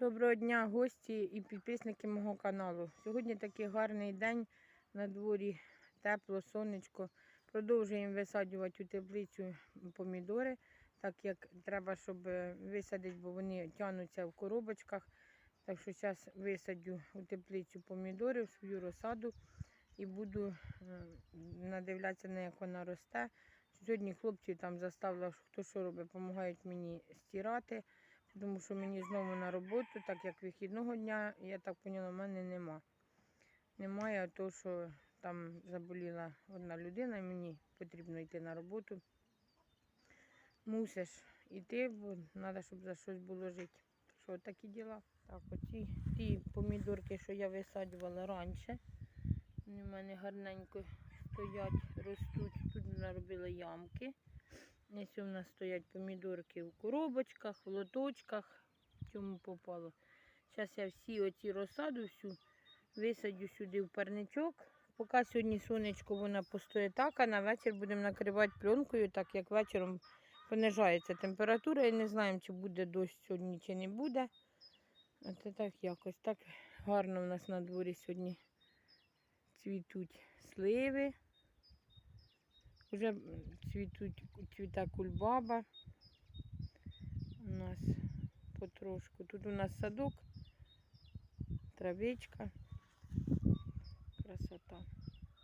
Доброго дня, гості і підписники мого каналу. Сьогодні такий гарний день на дворі, тепло, сонечко. Продовжуємо висаджувати у теплицю помідори, так як треба, щоб е, висадити, бо вони тягнуться в коробочках. Так що зараз висаджу у теплицю помідори в свою розсаду і буду е, надивлятися, на як вона росте. Сьогодні хлопці там заставили, хто що робить, допомагають мені стирати тому що мені знову на роботу, так як вихідного дня, я так поняла, в мене нема. Немає, того, що там заболіла одна людина, і мені потрібно йти на роботу. Мусиш йти, бо треба, щоб за щось було жити. Що такі діла? Так, оці ті помідорки, що я висаджувала раніше, вони в мене гарненько стоять, ростуть. Тут наробила ямки. Ось у нас стоять помідорки в коробочках, в лоточках, чому попало. Зараз я всі оці розсаду всю висадю сюди в парничок. Поки сьогодні сонечко вона постоє так, а на вечір будемо накривати пленкою, так як вечором понижається температура і не знаємо, чи буде дощ сьогодні, чи не буде. А це так якось. Так гарно в нас на дворі сьогодні цвітуть сливи. Вже цвітуть, цвіта кульбаба. У нас потрошку. Тут у нас садок, травичка. Красота.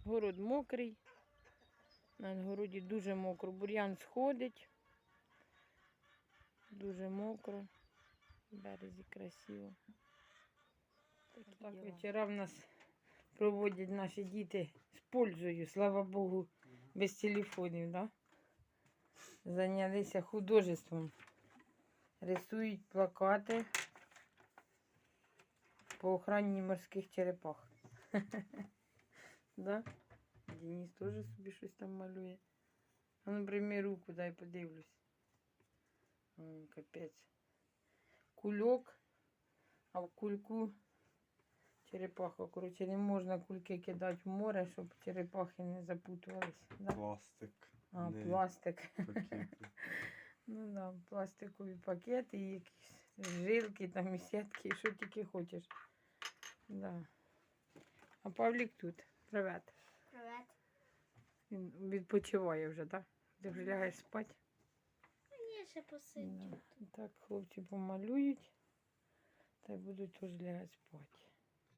Город мокрий. На городі дуже мокро. Бур'ян сходить. Дуже мокро. В березі красиво. Так вечора в нас проводять наші діти з пользою, слава Богу, без телефонів, да? Зайнялися художеством. Рисують плакати по охрані морських черепах. Да? Денис теж собі щось там малює. А ну прийми руку, дай подивлюсь. Капець. Кульок, а в кульку черепаха. Коротше, не можна кульки кидати в море, щоб черепахи не запутувались. Да? Пластик. А, не пластик. пакети. Ну да, пластикові пакети, якісь жилки, там і сітки, що тільки хочеш. Да. А Павлік тут. Привет. Привет. Він відпочиває вже, так? Ти вже лягаєш спати? Ні, ще. Да. Так, хлопці помалюють. Та й будуть теж лягати спати.